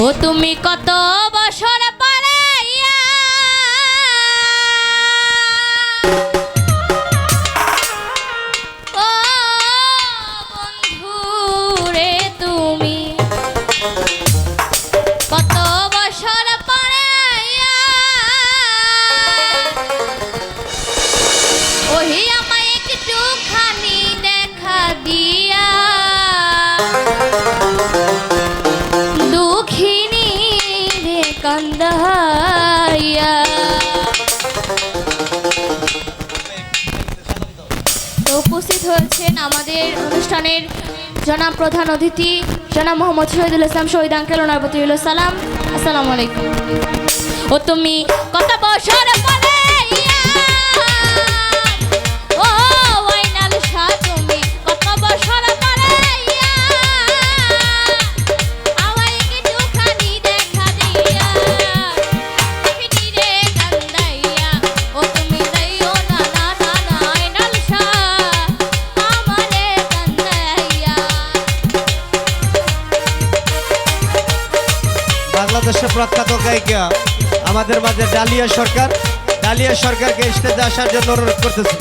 ও তুমি কত বছর পরে ইয়া। ও রে তুমি কত বছর তো উপস্থিত হয়েছেন আমাদের অনুষ্ঠানের জনাব প্রধান অতিথি, জনাব মোহাম্মদ শহীদুল ইসলাম, শহীদ আঙ্কেল, ওনার প্রতি সালাম। আসসালামু আলাইকুম। ও তুমি কত বছর প্রখ্যাত গায়িকা। আমাদের মাঝে ডালিয়া সরকার। ডালিয়া সরকারকে স্টেজে আসার জন্য অনুরোধ করতেছি।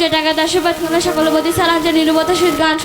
যা হোক যে টাকা দাসবাদ সকল প্রতি সালাম যে নিরবতা সহিত গান